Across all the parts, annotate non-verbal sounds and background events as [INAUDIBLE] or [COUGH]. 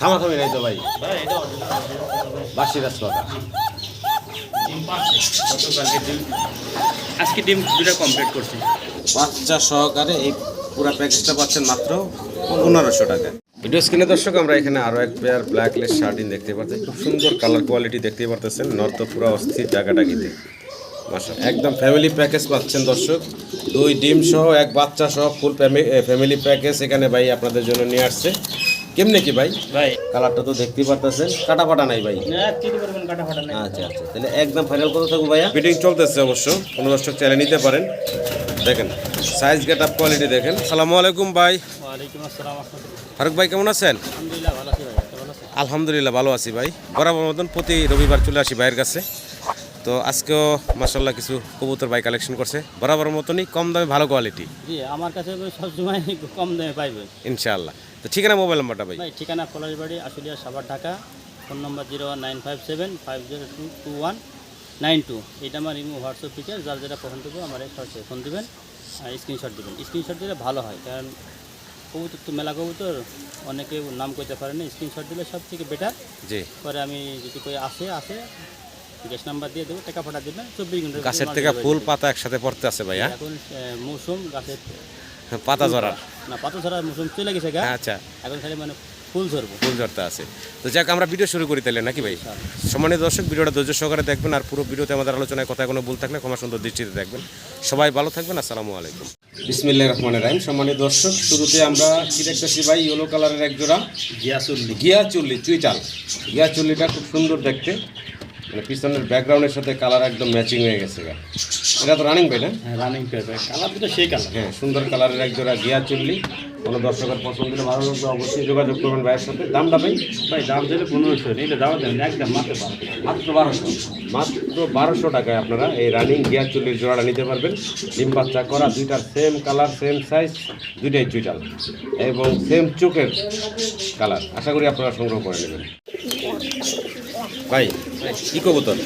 থামাথামি নাই তো ভাই। বাসি রাজপাতা আজকে ডিম দুটা কমপ্লিট করছি। বাচ্চা সহকারে এই পুরো প্যাকেজটা পাচ্ছেন মাত্র পনেরোশো টাকা। ভিডিও স্ক্রিনে দর্শক আমরা এখানে আরও এক পেয়ার ব্ল্যাক লেস শার্টিন দেখতে পাচ্ছি খুব সুন্দর কালার কোয়ালিটি দেখতে পারতেছেন। নর্থ পুরো অস্থির জায়গাটাকিতে মাসা একদম ফ্যামিলি প্যাকেজ পাচ্ছেন দর্শক। দুই ডিম সহ এক বাচ্চা সহ ফুল ফ্যামিলি প্যাকেজ এখানে ভাই আপনাদের জন্য নিয়ে আসছে। কেমনে কি ভাই? ভাই। কালারটা তো দেখতেই পারতেছেন। কাটা ফাটা নাই ভাই? আচ্ছা আচ্ছা। তাহলে একদম ফাইনাল কথা থাকব ভাইয়া? ফিটিং চলতেছে অবশ্য। কোনো দর্শক চাইলে নিতে পারেন। দেখেন সাইজ গেট আপ কোয়ালিটি দেখেন। সালামু আলাইকুম ভাই। ওয়ালাইকুম আসসালাম। ফারুক ভাই কেমন আছেন? আলহামদুলিল্লাহ ভালো আছি ভাই আপনি ভালো আছেন? আলহামদুলিল্লাহ ভালো আছি ভাই। বরাবর মতন প্রতি রবিবার চলে আসি ভাইয়ের কাছে। তো আজকেও মাসাল্লাহ কিছু কবুতর ভাই কালেকশন করছে। বরাবর মতনই কম দামে ভালো কোয়ালিটি আমার কাছে সবসময় কম দামে পাইবে। ইনশাআল্লাহ। তো ঠিকানা মোবাইল নাম্বারটা ভাই? ভাই ঠিকানা Palashbari Ashulia Savar Dhaka. Phone number zero one nine five seven five zero two two one nine two. এটা আমার ইমো হোয়াটসঅ্যাপ ফিচার যার যেটা পছন্দ করবে আমার ফোন দেবেন স্ক্রিনশট দেবেন। স্ক্রিনশট দিলে ভালো হয় কারণ কবুতর তো মেলা কবুতর অনেকে নাম করতে পারে না স্ক্রিনশট দিলে সব থেকে বেটার জি। পরে আমি যদি কই আসে আসে গ্যাস নাম্বার দিয়ে দেবো টাকা ফাটা দেবেন চব্বিশ ঘণ্টা গাছের থেকে ফুল পাতা একসাথে পড়তে আছে ভাইয়া। এখন মৌসুম গাছের [LAUGHS] পাতা জড়ার না পাতা ঝরার মৌসুম চলে গেছে গা। আচ্ছা। এখন খালি মানে ফুল ধরবো ফুল ঝরতে আছে। তো যাক আমরা ভিডিও শুরু করি তাহলে নাকি ভাই? সম্মানিত দর্শক ভিডিওটা ধৈর্য সহকারে দেখবেন আর পুরো ভিডিওতে আমাদের আলোচনায় কথা কোনো ভুল থাকলে ক্ষমা সুন্দর দৃষ্টিতে দেখবেন। সবাই ভালো থাকবেন আসসালামু আলাইকুম। বিসমিল্লাহ রহমান রাহিম। সম্মানিত দর্শক শুরুতে আমরা কি দেখতেছি ভাই? ইয়েলো কালারের এক জোড়া গিয়াসুল্লি গিয়া চুল্লি চুইটাল গিয়া চুল্লিটা খুব সুন্দর দেখতে। মানে পিছনের ব্যাকগ্রাউন্ডের সাথে কালার একদম ম্যাচিং হয়ে গেছে এটা তো রানিং ভাই না হ্যাঁ রানিং পেপার কালার দুটো সেই কালার হ্যাঁ সুন্দর কালারের এক জোড়া গিয়া চুল্লি। কোনো দর্শকের পছন্দ হলে ভালো লাগবে অবশ্যই যোগাযোগ করবেন ভাইয়ের সাথে। দামটা ভাই? ভাই দাম দিলে পনেরোশো নিলে দাম দেবেন একদম মাত্র মাত্র বারোশো। মাত্র বারোশো টাকায় আপনারা এই রানিং গিয়ার চুল্লির জোড়াটা নিতে পারবেন। ডিম বাচ্চা করা দুইটার সেম কালার সেম সাইজ দুইটাই চুইটাল এবং সেম চোখের কালার আশা করি আপনারা সংগ্রহ করে নেবেন। ভাই কি কবুতর?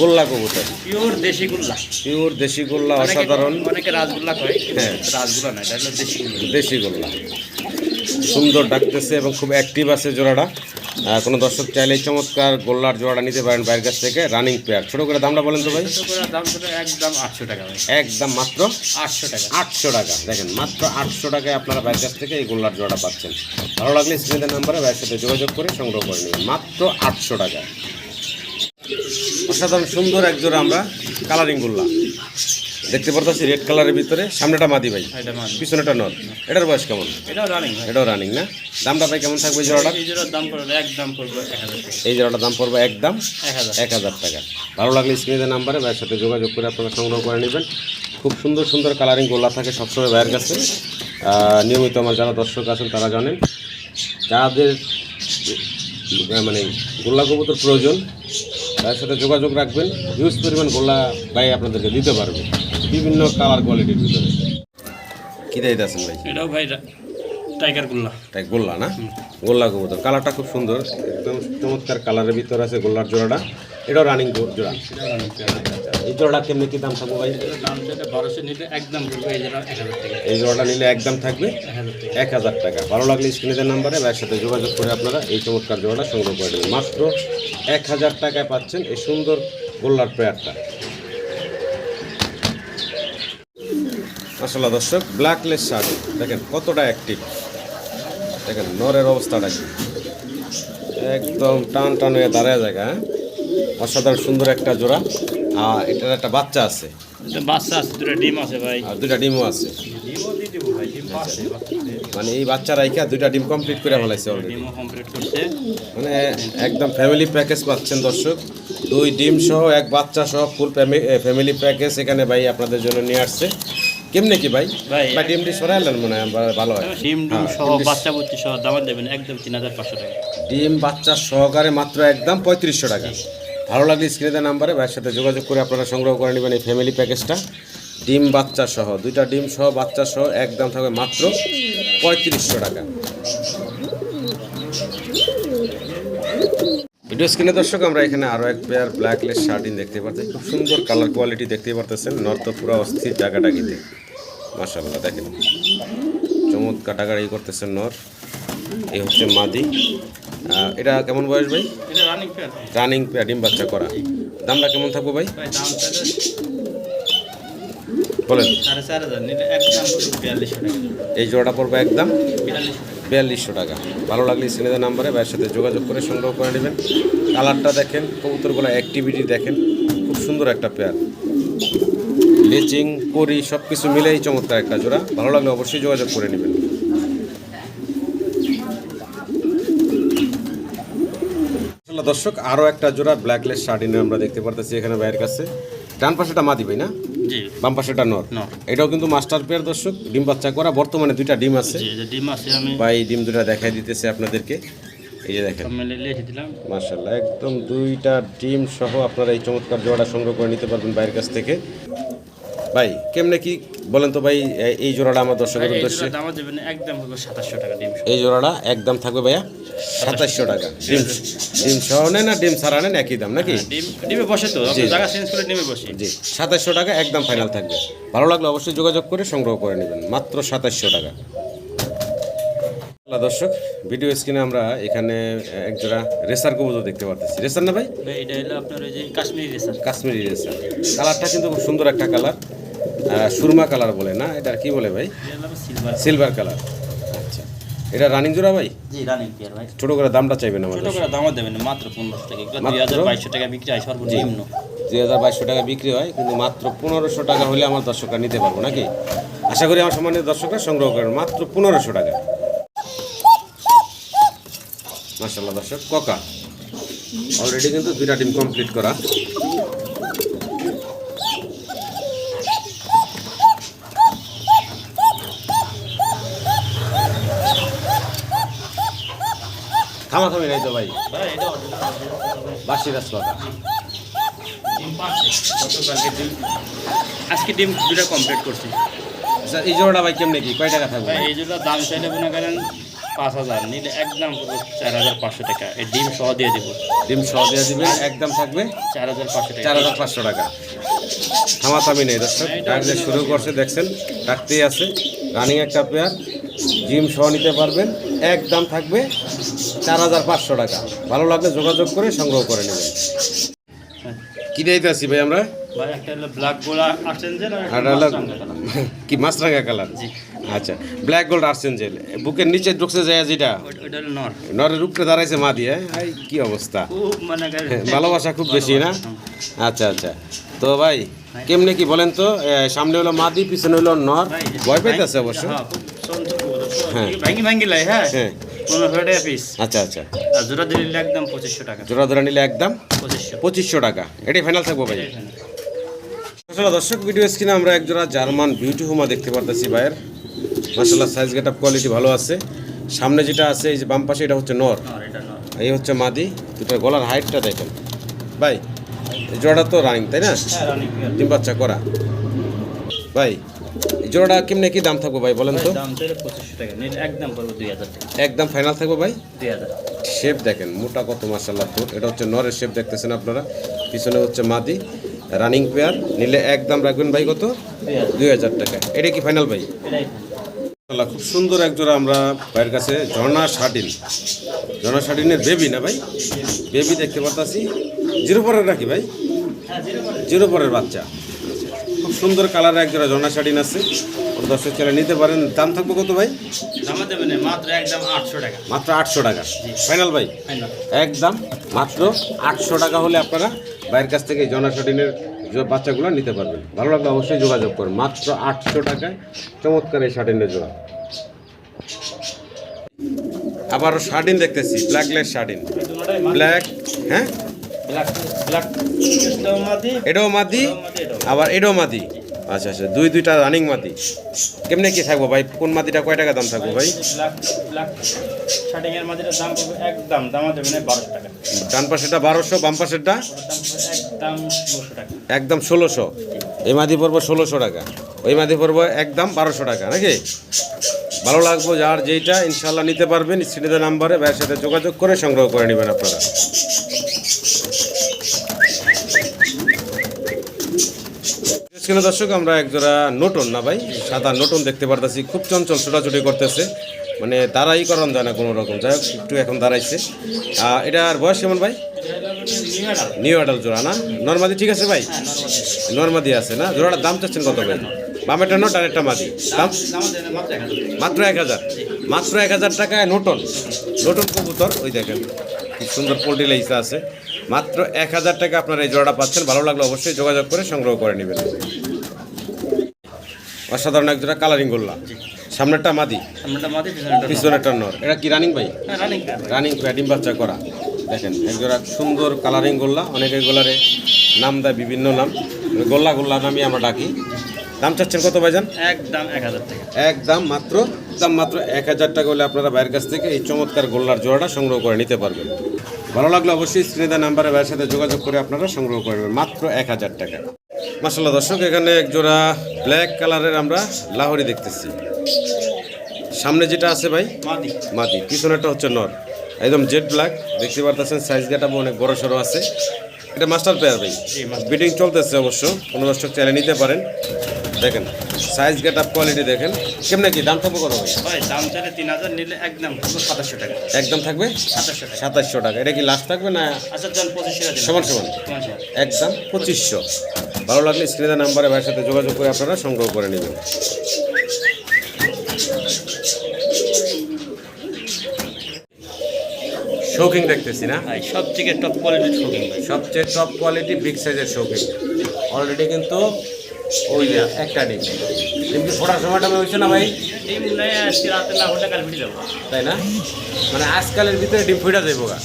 গোল্লা কবুতর। পিওর দেশি গুল্লা। পিওর দেশি গোল্লা অসাধারণ। অনেকে রাজগুল্লা করে হ্যাঁ। রাজগুল্লা না এটা হলো দেশি দেশি গোল্লা। সুন্দর ডাকতেছে এবং খুব অ্যাক্টিভ আছে জোড়াটা। কোনো দর্শক চাইলে চমৎকার গোল্লার জোড়াটা নিতে পারেন বাইরের কাছ থেকে রানিং পেয়ার ছোটো করে দামটা বলেন তো ভাই। একদম আটশো টাকা একদম মাত্র আটশো টাকা। আটশো টাকা। দেখেন মাত্র আটশো টাকায় আপনারা বাইরের কাছ থেকে এই গোল্লার জোড়াটা পাচ্ছেন। ভালো লাগলে স্ক্রিনের নাম্বারে বাইরের সাথে যোগাযোগ করে সংগ্রহ করে নেবেন। মাত্র আটশো টাকা অসাধারণ সুন্দর এক জোড়া আমরা কালারিং গোল্লা দেখতে পারতেছি রেড কালারের ভিতরে সামনেটা মাদি ভাই। পিছনেটা নর। এটার বয়স কেমন? এটাও রানিং না? দামটা ভাই কেমন থাকবে জোড়াটা এই জোড়ার দাম পড়বে এক এই জোড়াটার দাম পড়বে একদম এক হাজার টাকা। ভালো লাগলে স্ক্রিনের নাম্বারে ভাইয়ের সাথে যোগাযোগ করে আপনারা সংগ্রহ করে নেবেন। খুব সুন্দর সুন্দর কালারিং গোল্লা থাকে সবসময় ভাইয়ের কাছে। নিয়মিত আমার যারা দর্শক আছেন তারা জানেন। যাদের মানে গোল্লা কবুতর প্রয়োজন তাদের সাথে যোগাযোগ রাখবেন। হিউজ পরিমাণ গোলা ভাই আপনাদেরকে দিতে পারবে। বিভিন্ন কালার কোয়ালিটির ভিতরে। কী দিতে আছেন ভাই? এটাও ভাই টাইগার গোল্লা। তাই গোল্লা না? গোল্লা কবুতর। কালারটা খুব সুন্দর। একদম চমৎকার কালারের ভিতর আছে গোল্লার জোড়াটা। এটাও রানিং জোড়া। এই জোড়াটা কেমনি কি দাম থাকবে ভাই? এই জোড়াটা নিলে একদম থাকবে এক হাজার টাকা। ভালো লাগলে স্ক্রিনের নাম্বারে ভাইয়ের সাথে যোগাযোগ করে আপনারা এই চমৎকার জোড়াটা সংগ্রহ করে নেবেন। মাত্র এক হাজার টাকায় পাচ্ছেন এই সুন্দর গোল্লার প্লেয়ারটা আসলে দর্শক ব্ল্যাকলেস শার্ট দেখেন কতটা অ্যাক্টিভ দেখেন নরের অবস্থাটা কি একদম টান টান হয়ে দাঁড়ায় জায়গা হ্যাঁ? অসাধারণ সুন্দর একটা জোড়া। আর এটার একটা বাচ্চা আছে। এটা বাচ্চা আছে দুটো ডিম আছে ভাই। আর ডিমও ডিম মানে এই বাচ্চা রাইখা দুইটা ডিম কমপ্লিট করে ফেলাইছে অলরেডি মানে একদম ফ্যামিলি প্যাকেজ পাচ্ছেন দর্শক। দুই ডিম সহ এক বাচ্চা সহ ফুল ফ্যামিলি প্যাকেজ এখানে ভাই আপনাদের জন্য নিয়ে আসছে। কেমনে কি ভাই? ভাই, বা ডিমটি সরাইলেন মনে হয় ভালো হয়। ডিম ডিম হ্যাঁ, সহ ডিম ডিম- বাচ্চা বুচ্চি সহ দাম দেবেন একদম তিন হাজার পাঁচশো টাকা। ডিম বাচ্চা সহকারে মাত্র একদম পঁয়ত্রিশশো টাকা। ভালো লাগলে স্ক্রিনের নাম্বারে ভাইয়ের সাথে যোগাযোগ করে আপনারা সংগ্রহ করে নেবেন এই ফ্যামিলি প্যাকেজটা ডিম, বাচ্চা সহ, দুইটা ডিম সহ, বাচ্চা সহ একদম থাকবে মাত্র পঁয়ত্রিশশো টাকা। ভিডিও স্ক্রিনে দর্শক, আমরা এখানে আরও এক পেয়ার ব্ল্যাকলেস শার্টিন দেখতে পাচ্ছি খুব সুন্দর কালার কোয়ালিটি দেখতে পারতেছেন। নর্থ পুরো অস্থির ডাকাডাকিতে মাশাল্লাহ দেখেন। চমৎকার টাকাটাই করতেছেন নর এই হচ্ছে মাদি। এটা কেমন বয়স ভাই? রানিং পেয়ার ডিম বাচ্চা করা। দামটা কেমন থাকব ভাই? বলেন। এই জোড়াটা পড়বে একদম? বিয়াল্লিশশো টাকা। ভালো লাগলে স্ক্রিনের নাম্বারে ভাইয়ের সাথে যোগাযোগ করে সংগ্রহ করে নেবেন। কালারটা দেখেন কবুতরগুলো অ্যাক্টিভিটি দেখেন। খুব সুন্দর একটা পেয়ার লেচিং করি সব কিছু মিলেই চমৎকার একটা জোড়া। ভালো লাগলে অবশ্যই যোগাযোগ করে নেবেন আসলে দর্শক আরও একটা জোড়া ব্ল্যাকলেস শার্টিনের আমরা দেখতে পারতেছি এখানে ভাইয়ের কাছে। ডান পাশেটা মা দিবে না? জি। বাম পাশেটা নর। এটাও কিন্তু মাস্টার পেয়ার দর্শক ডিম বাচ্চা করা। বর্তমানে দুইটা ডিম আছে। জি যে ডিম আছে আমি বা এই ডিম দুটা দেখাই দিতেছে আপনাদেরকে। এই যে দেখেন। মেলে লিখে দিলাম। মার্শাল্লাহ একদম দুইটা ডিম সহ আপনারা এই চমৎকার জোড়াটা সংগ্রহ করে নিতে পারবেন বাইরের কাছ থেকে। ভাই কেমনে কি বলেন তো ভাই এই জোড়াটা আমার দর্শকের এই উদ্দেশ্যে? একদম হবে সাতাশশো টাকা ডিম এই জোড়াটা একদম থাকবে ভাইয়া? সাতাশশো টাকা। ডিম ডিম সহ নেন না ডিম ছাড়া নেন একই দাম নাকি? ডিমে বসে তো। জায়গা চেঞ্জ করে ডিমে বসি। জি সাতাশশো টাকা একদম ফাইনাল থাকবে। ভালো লাগলে অবশ্যই যোগাযোগ করে সংগ্রহ করে নেবেন মাত্র সাতাশশো টাকা। দর্শক ভিডিও স্ক্রিনে আমরা এখানে এক জোড়া রেসার কবুতর দেখতে পারতেছি। রেসার না ভাই? ভাই, এটা হলো আপনার ওই যে কাশ্মীরি রেসার কাশ্মীরি রেসার কালারটা কিন্তু খুব সুন্দর একটা কালার সুরমা কালার বলে না? এটা কি বলে ভাই? সিলভার কালার আচ্ছা। এটা রানিং জোড়া ভাই? জি রানিং পেয়ার ভাই। ছোট করে দামটা চাইবেন আমাদের। ছোট করে দামও দেবেন মাত্র টাকা? দুই হাজার বাইশশো টাকা বিক্রি হয় সর্বনিম্ন। দুই হাজার বাইশশো টাকা বিক্রি হয় কিন্তু মাত্র পনেরোশো টাকা হলে আমার দর্শকরা নিতে পারব নাকি? আশা করি আমার সম্মানিত দর্শকরা সংগ্রহ করেন মাত্র পনেরোশো টাকা। মার্শাল্লাহ দর্শক ককা। অলরেডি কিন্তু দুইটা টিম কমপ্লিট করা। থামাথামি নাই তো ভাই। বাসি ডিম পাচ্ছে আজকে ডিম দুটা কমপ্লিট করছি। আচ্ছা এই জোড়াটা ভাই কেমনে কি? কয় টাকা থাকবে? এই জন্য দাম চাইলে মনে করেন পাঁচ হাজার নিলে একদম চার হাজার পাঁচশো টাকা। এই ডিম সহ দিয়ে দেবো। ডিম সহ দিয়ে দিবেন একদম থাকবে? চার হাজার পাঁচশো টাকা। চার হাজার পাঁচশো টাকা। থামাতামি নেই দর্শক। ডাক যে শুরু করছে দেখছেন? ডাকতেই আছে। রানিং একটা পেয়ার জিম সহ নিতে পারবেন। একদম থাকবে চার হাজার পাঁচশো টাকা। ভালো লাগলে যোগাযোগ করে সংগ্রহ করে নেবেন। হ্যাঁ। কি দিতে আসি ভাই আমরা। কি মাছরাঙা কালার আচ্ছা ব্ল্যাক গোল্ড বুকের নিচে ঢুকছে যায় যেটা? নরের উপরে দাঁড়াইছে মা দিয়ে কি অবস্থা? মানে হ্যাঁ, ভালোবাসা খুব বেশি না? আচ্ছা আচ্ছা। তো ভাই কেমনে কি বলেন তো? সামনে হলো মাদি পিছনে হলো নর। ভয় পাইতেছে অবশ্য হ্যাঁ, খুব চঞ্চল কবুতর। হ্যাঁ। ভাঙ্গি ভাঙ্গি লাই হ্যাঁ? হ্যাঁ। পনেরোশো টাকা পিস আচ্ছা আচ্ছা। আর জোড়া দিলে একদম পঁচিশশো টাকা। জোড়া ধরে নিলে একদম পঁচিশশো। পঁচিশশো টাকা। এটাই ফাইনাল থাকব ভাই। আসলে দর্শক ভিডিও স্ক্রিনে আমরা এক জোড়া জার্মান বিউটি হোমা দেখতে পারতেছি ভাইয়ের। মাসাল্লাহ সাইজ গেট আপ কোয়ালিটি ভালো আছে। সামনে যেটা আছে এই যে বাম পাশে এটা হচ্ছে নর। এই হচ্ছে মাদি। দুটার গলার হাইটটা দেখেন। ভাই জোড়াটা তো রানিং তাই না? হ্যাঁ ডিম বাচ্চা করা। ভাই জোড়াটা কেমনে কি দাম থাকব ভাই বলেন তো? দাম চাইলে পঁচিশশো টাকা। নিলে একদম পড়ব দুই হাজার টাকা। একদম ফাইনাল থাকব ভাই? দুই হাজার। শেপ দেখেন মোটা কত মাসাল্লাহ তো এটা হচ্ছে নরের শেপ দেখতেছেন আপনারা। পিছনে হচ্ছে মাদি রানিং পেয়ার নিলে একদম রাখবেন ভাই কত? দুই হাজার। টাকা। এটা কি ফাইনাল ভাই? খুব সুন্দর এক জোড়া আমরা ভাইয়ের কাছে ঝর্ণা শাটিন ঝর্ণা শাটিনের বেবি না ভাই? বেবি দেখতে পারতাছি। জিরো পরের রাখি ভাই? হ্যাঁ জিরো পরের বাচ্চা। খুব সুন্দর কালারের এক জোড়া ঝর্ণা শাটিন আছে ওর দর্শক ছেলে নিতে পারেন। দাম থাকবে কত ভাই? মাত্র একদম আটশো টাকা। মাত্র আটশো টাকা। ফাইনাল ভাই? একদম মাত্র আটশো টাকা হলে আপনারা বাইরের কাছ থেকে জনা শাটিনের বাচ্চাগুলো নিতে পারবেন। ভালো লাগলে অবশ্যই যোগাযোগ করুন। মাত্র আটশো টাকায় চমৎকার এই শাটিনের জোড়া। আবারও শার্টিন দেখতেছি ব্ল্যাকলেস দুটোটাই ব্ল্যাক হ্যাঁ? ব্ল্যাক ব্ল্যাক মাদি। এটাও মাদি এটাও আবার এটাও মাদি আচ্ছা আচ্ছা দুই দুইটা রানিং মাদি কেমনে কি থাকব ভাই? কোন মাটিটা কয় টাকা দাম থাকব ভাই? একদম দামা টাকা। ডান পাশেরটা বারোশো বাম পাশেরটা? একদম ষোলোশো টাকা। একদম ষোলোশো। এই মাদি পড়ব ষোলোশো টাকা। ওই মাদি পড়ব একদম বারোশো টাকা নাকি? ভালো লাগবো যার যেইটা ইনশাল্লাহ নিতে পারবেন। স্ক্রিনে নাম্বারে ভাইয়ের সাথে যোগাযোগ করে সংগ্রহ করে নেবেন আপনারা। স্ক্রিনে দর্শক, আমরা একজোড়া নোটন না ভাই? সাদা নোটন দেখতে পারতেছি। খুব চঞ্চল ছোটাছুটি করতেছে। মানে দাঁড়াই করান যায় না কোনো রকম। যাই হোক, একটু এখন দাঁড়াইছে। এটার বয়স কেমন ভাই? নিউ অ্যাডাল জোড়া না? নর্মাদি ঠিক আছে ভাই? নর্মাদি আছে না? জোড়াটার দাম চাচ্ছেন কত ভাই? বামেরটা নোট আর একটা মাদি। দাম? মাত্র এক হাজার। মাত্র এক হাজার টাকায় নোটন নোটন কবুতর। ওই দেখেন কি সুন্দর পোল্ট্রি লাইসা আছে। মাত্র এক হাজার টাকা আপনারা এই জোড়াটা পাচ্ছেন। ভালো লাগলে অবশ্যই যোগাযোগ করে সংগ্রহ করে নেবেন। অসাধারণ এক জোড়া কালারিং গোল্লা। সামনেরটা মাদি। পিছনেরটা নর। এটা কি রানিং ভাই? হ্যাঁ রানিং রানিং ডিম বাচ্চা করা। দেখেন একজোড়া সুন্দর কালারিং গোল্লা। অনেকে গোলারে নাম দেয় বিভিন্ন নাম। গোল্লা গোল্লা নামই আমরা ডাকি। দাম চাচ্ছেন কত ভাইজান? একদম এক হাজার টাকা। একদম মাত্র দাম মাত্র এক হাজার টাকা হলে আপনারা বাইরের কাছ থেকে এই চমৎকার গোল্লার জোড়াটা সংগ্রহ করে নিতে পারবেন। ভালো লাগলে অবশ্যই স্ক্রিনে নাম্বারে ভাইয়ের সাথে যোগাযোগ করে আপনারা সংগ্রহ করবেন মাত্র এক হাজার টাকা। মাসাল্লাহ দর্শক এখানে এক জোড়া ব্ল্যাক কালারের আমরা লাহরি দেখতেছি। সামনে যেটা আছে ভাই? মাদি। পিছনেরটা হচ্ছে নর। একদম জেড ব্ল্যাক দেখতে পারতেছেন সাইজ গেটাবো অনেক বড় সড়ো আছে। এটা মাস্টার পেয়ার ভাই। বিডিং চলতেছে অবশ্য। কোনো দর্শক চাইলে নিতে পারেন। দেখেন সাইজ গেট আপ কোয়ালিটি দেখেন। কেমনে কি দাম থাকবে কত ভাই? ভাই দাম চাইলে তিন হাজার নিলে একদম সাতাশশো টাকা। একদম থাকবে? সাতাশশো টাকা। সাতাশশো টাকা। এটা কি লাস্ট থাকবে না? আচ্ছা সমান সমান? একদম পঁচিশশো। ভালো লাগলে স্ক্রিনে নাম্বারে ভাইয়ের সাথে যোগাযোগ করে আপনারা সংগ্রহ করে নেবেন। শৌকিং দেখতেছি না? সব থেকে টপ কোয়ালিটির শোকিং ভাই। সবচেয়ে টপ কোয়ালিটি বিগ সাইজের শৌকিং অলরেডি কিন্তু ওই একটা ডিম। ডিম কি ফোটার সময়টা হয়েছে না ভাই? ডিম নেই আজকে রাতে না হলে কাল ভিড়ে যাব তাই না? মানে আজকালের ভিতরে ডিম ফুটা গা।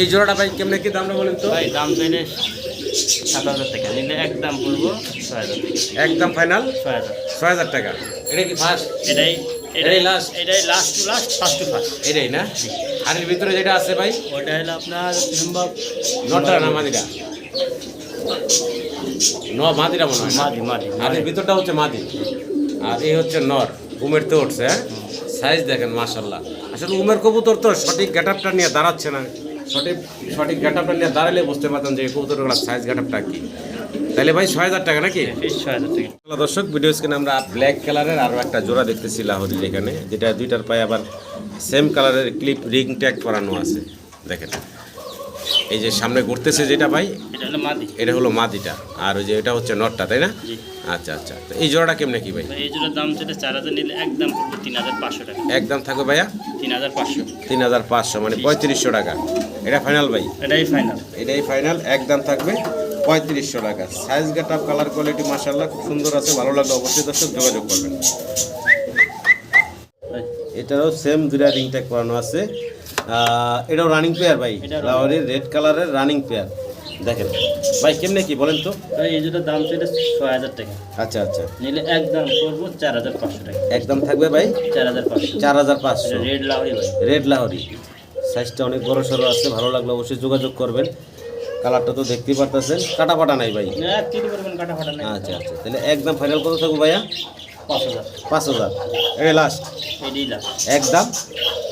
এই জোড়াটা ভাই কেমনে কি দামটা বলেন তো? ভাই দাম চাইলে সাত হাজার টাকা। নিলে একদম বলব ছয় হাজার একদম ফাইনাল? ছয় হাজার। ছয় হাজার টাকা। এটা কি ফার্স্ট এটাই এটাই last? এটাই last to last first to first এটাই না? আর ভিতরে যেটা আছে ভাই? ওটা হলো আপনার সম্ভব নটা না মাদিটা ন মাদিটা মনে হয়? মাদি মাদি ভিতরটা হচ্ছে মাদি। আর এই হচ্ছে নর উমের তো উঠছে হ্যাঁ? সাইজ দেখেন মাশাল্লাহ আসলে উমের কবুতর তো সঠিক গেটআপটা নিয়ে দাঁড়াচ্ছে না। সঠিক সঠিক গেটআপটা নিয়ে দাঁড়ালে বুঝতে পারতাম যে কবুতরগুলোর সাইজ গেটআপটা কি। তাহলে ভাই ছয় হাজার টাকা নাকি? টাকা। দর্শক ভিডিও স্ক্রিনে আমরা ব্ল্যাক কালারের আরও একটা জোড়া দেখতেছি লাহোরির এখানে যেটা দুইটার পায়ে আবার সেম কালারের ক্লিপ রিং ট্যাগ করানো আছে। দেখেন। এই যে সামনে ঘুরতেছে যেটা ভাই এটা হলো মাদিটা। আর ওই যে এটা হচ্ছে নটটা তাই না? আচ্ছা আচ্ছা। তো এই জোড়াটা কেমনে কি ভাই? এই জোড়ার দাম চাইলে চার হাজার নিলে একদম তিন হাজার পাঁচশো টাকা। একদম থাকবে ভাইয়া? তিন হাজার পাঁচশো। তিন হাজার পাঁচশো মানে পঁয়ত্রিশশো টাকা। এটা ফাইনাল ভাই? এটাই ফাইনাল এটাই ফাইনাল একদম থাকবে পঁয়ত্রিশশো টাকা। Size get up colour quality মাসাল্লাহ খুব সুন্দর আছে ভালো লাগলে অবশ্যই দর্শক যোগাযোগ করবেন। এটারও সেম দুটা রিং ট্যাগ করানো আছে। এটাও রানিং পেয়ার ভাই। লাহোরির রেড কালারের রানিং পেয়ার দেখেন। ভাই কেমনে কি বলেন তো? ভাই এই জোড়ার দাম চাইলে ছয় হাজার টাকা। আচ্ছা আচ্ছা। নিলে একদম পড়ব চার হাজার পাঁচশো টাকা। একদম থাকবে ভাই? চার হাজার পাঁচশো। চার হাজার পাঁচশো। রেড ভাই। রেড লাহোরি। সাইজটা অনেক বড় সড়ো আছে ভালো লাগলে অবশ্যই যোগাযোগ করবেন। কালারটা তো দেখতেই পারতেছেন। কাটা পাটা নাই ভাই? ফাটা আচ্ছা আচ্ছা। তাহলে একদম ফাইনাল কত থাকব ভাইয়া? পাঁচ হাজার। এটা লাস্ট একদম।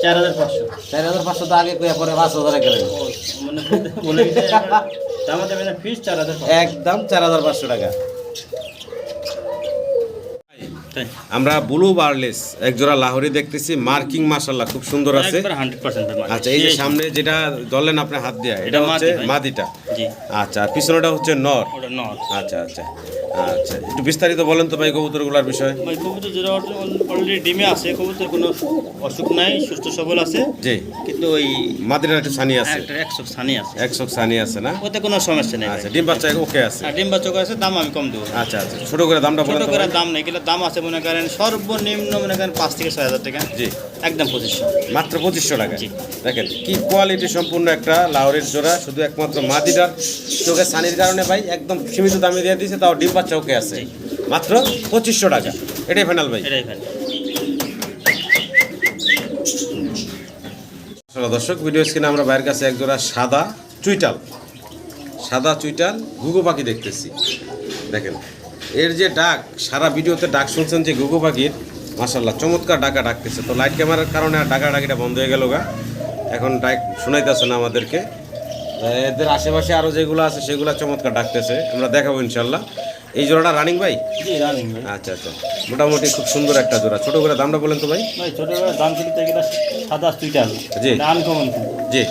চার হাজার পাঁচশো। চার হাজার পাঁচশো তো আগে কইয়া পরে পাঁচ হাজারে গেলেন ও, মানে একদম চার হাজার পাঁচশো টাকা। আমরা ব্লু বার্লেস একজোড়া লাহোরি দেখতেছি। মার্কিং মাশাল্লাহ খুব সুন্দর আছে। আচ্ছা এই যে সামনে যেটা ধরলেন আপনি হাত দিয়া এটা হচ্ছে মাদিটা। আচ্ছা আর পিছনেটা হচ্ছে নর। আচ্ছা আচ্ছা। আচ্ছা একটু বিস্তারিত বলেন তো ভাই কবুতরগুলোর বিষয়ে। ভাই কবুতর যেটা অলরেডি ডিমে আছে কবুতর কোনো অসুখ নাই সুস্থ সবল আছে। জি। কিন্তু ওই একটু সানি আছে। একটা একশো সানি আছে। একশো সানি আছে না? ওতে কোনো সমস্যা নেই আচ্ছা ডিম বাচ্চা ওকে আছে। আর ডিম বাচ্চা আছে দাম আমি কম দেবো। আচ্ছা আচ্ছা ছোট করে দামটা ছোট করে দাম নেই এগুলো দাম আছে মনে করেন সর্বনিম্ন মনে করেন পাঁচ থেকে ছয় হাজার টাকা। জি। একদম পঁচিশশো। মাত্র পঁচিশশো টাকা। দেখেন কি কোয়ালিটি সম্পূর্ণ একটা লাহোরের জোড়া শুধু একমাত্র মাদিটার চোখে সানির কারণে ভাই একদম সীমিত দামে দিয়ে দিয়েছে তাও ডিম বাচ্চা ওকে আছে। মাত্র পঁচিশশো টাকা। এটাই ফাইনাল ভাই। এটাই ভাই দর্শক, ভিডিও স্ক্রিনে আমরা বাইরের কাছে এক জোড়া সাদা চুইটাল সাদা চুইটাল ঘুঘু পাখি দেখতেছি। দেখেন, এর যে ডাক, সারা ভিডিওতে ডাক শুনছেন যে ঘুঘু পাখির মাসাল্লাহ চমৎকার ডাকা ডাকতেছে। তো লাইট ক্যামেরার কারণে আর ডাকা ডাকিটা বন্ধ হয়ে গেল গা। এখন ডাক শোনাইতেছে না আমাদেরকে। এদের আশেপাশে আরও যেগুলো আছে, সেগুলো চমৎকার ডাকতেছে। আমরা দেখাবো ইনশাল্লাহ এই জোড়াটা রানিং ভাই? জি রানিং ভাই। আচ্ছা আচ্ছা। মোটামুটি খুব সুন্দর একটা জোড়া। ছোটো করে দামটা বলেন তো ভাই। ভাই ছোটোবেলার দাম ছিল তো এগুলো সাদা সুইটার জি। আনকমন কিন্তু জি।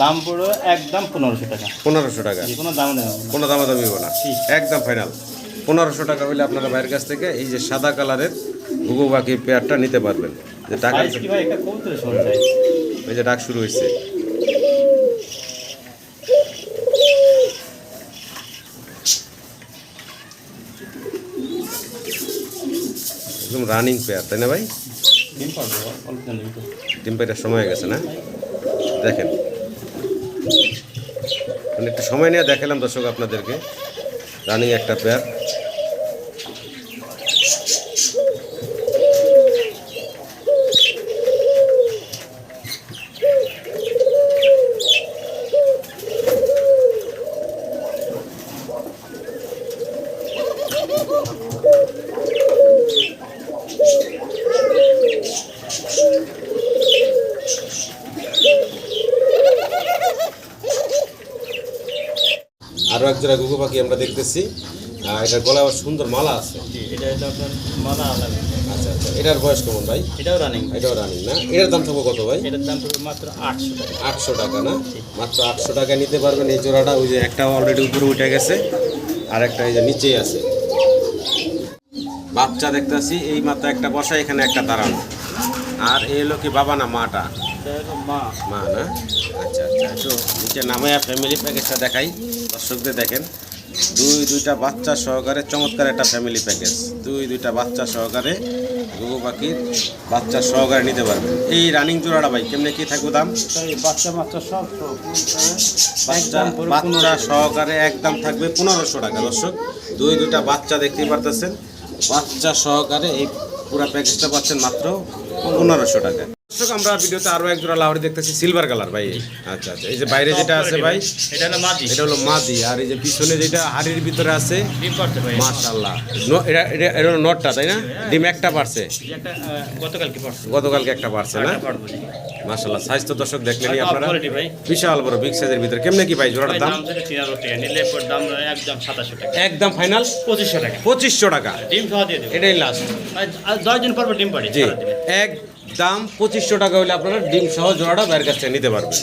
দাম পড়ো একদম পনেরোশো টাকা। পনেরোশো টাকা। কোনো দাম কোনো দামা দামি না। একদম ফাইনাল পনেরোশো টাকা হলে আপনারা বাইরের কাছ থেকে এই যে সাদা কালারের ঘুঘু পাখি পেয়ারটা নিতে পারবেন। যে টাকা এই যে ডাক শুরু হয়েছে একদম রানিং পেয়ার তাই না ভাই? ডিম পেয়ারের সময় হয়ে গেছে না? দেখেন। মানে একটু সময় নিয়ে দেখালাম দর্শক আপনাদেরকে। রানিং একটা পেয়ার জোড়া ঘুঘু পাখি আমরা দেখতেছি। এটার গলায় আবার সুন্দর মালা আছে। এটা আপনার মালা আচ্ছা আচ্ছা এটার বয়স কেমন ভাই? এটাও রানিং এটাও রানিং না? এটার দাম থাকব কত ভাই? এটার দাম মাত্র আটশো টাকা। আটশো টাকা না? মাত্র আটশো টাকা নিতে পারবেন এই জোড়াটা। ওই যে একটা অলরেডি উপরে উঠে গেছে আর একটা এই যে নিচেই আছে। বাচ্চা দেখতেছি এই মাত্র একটা বসা এখানে একটা দাঁড়ানো। আর এই হলো কি বাবা না মাটা? মা। মা না? আচ্ছা আচ্ছা একটু নিচে নামায়া ফ্যামিলি প্যাকেজটা দেখাই। দর্শকদের দেখেন দুই দুইটা বাচ্চা সহকারে চমৎকার একটা ফ্যামিলি প্যাকেজ দুই দুইটা বাচ্চা সহকারে গুগু পাখির বাচ্চা সহকারে নিতে পারবেন। এই রানিং জোড়াটা ভাই কেমনে কি থাকবে দাম? বাচ্চা বাচ্চা সব সব বাচ্চা বাচ্চা সহকারে একদম থাকবে পনেরোশো টাকা দর্শক। দুই দুইটা বাচ্চা দেখতেই পারতেছেন। বাচ্চা সহকারে এই পুরো প্যাকেজটা পাচ্ছেন মাত্র পনেরোশো টাকা। দর্শক আমরা ভিডিওতে আরও এক জোড়া লাহরি দেখতেছি সিলভার কালার ভাই। আচ্ছা আচ্ছা এই যে বাইরে যেটা আছে ভাই এটা হলো মাদি। এটা হলো মাদি আর এই যে পিছনে যেটা হাড়ির ভিতরে আছে ডিম পারতে ভাই মাশাল্লাহ এটা এটা হলো নটটা তাই না? ডিম একটা পারছে একটা গতকালকে একটা পারছে না? জি। সাইজ তো দর্শক দেখলেনি top আপনারা। বিশাল বড় বিগ সাইজের ভিতরে। কেমনে কি ভাই জোড়াটার দাম? নিলে একদম সাতাশশো টাকা। একদম ফাইনাল পঁচিশশো টাকা। পঁচিশশো টাকা। ডিম সহ দিয়ে দেবো। এটাই লাস্ট আর আর দশ দিন পর ডিম পাড়ি জি। এক দাম পঁচিশশো টাকা হলে আপনারা ডিম সহ জোড়াটা বাইরের কাছ থেকে নিতে পারবেন।